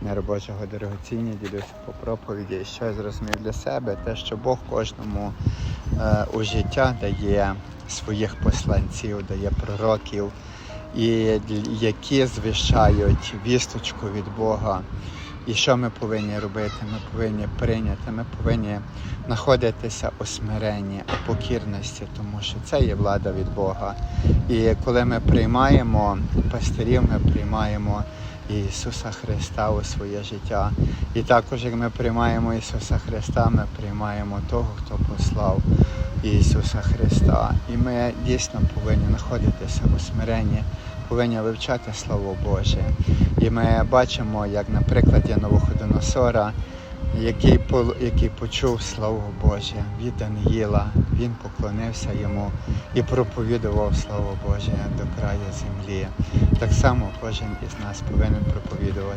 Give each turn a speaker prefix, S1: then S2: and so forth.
S1: Мир Божого дорогоцінні, ділюся по проповіді. І що зрозумів для себе, те, що Бог кожному е, у життя дає своїх посланців, дає пророків, і які звіщають вісточку від Бога. І що ми повинні робити? Ми повинні прийняти, ми повинні знаходитися у смиренні, у покірності, тому що це є влада від Бога. І коли ми приймаємо пастирів, ми приймаємо Ісуса Христа у своє життя. І також, як ми приймаємо Ісуса Христа, ми приймаємо того, хто послав Ісуса Христа. І ми дійсно повинні знаходитися у смиренні, повинні вивчати Слово Боже. І ми бачимо, як, наприклад, Новоходоносора, який, який почув Слово Боже від Даниїла, він поклонився йому і проповідував Слово Боже до краю землі. Так само кожен із нас повинен проповідувати.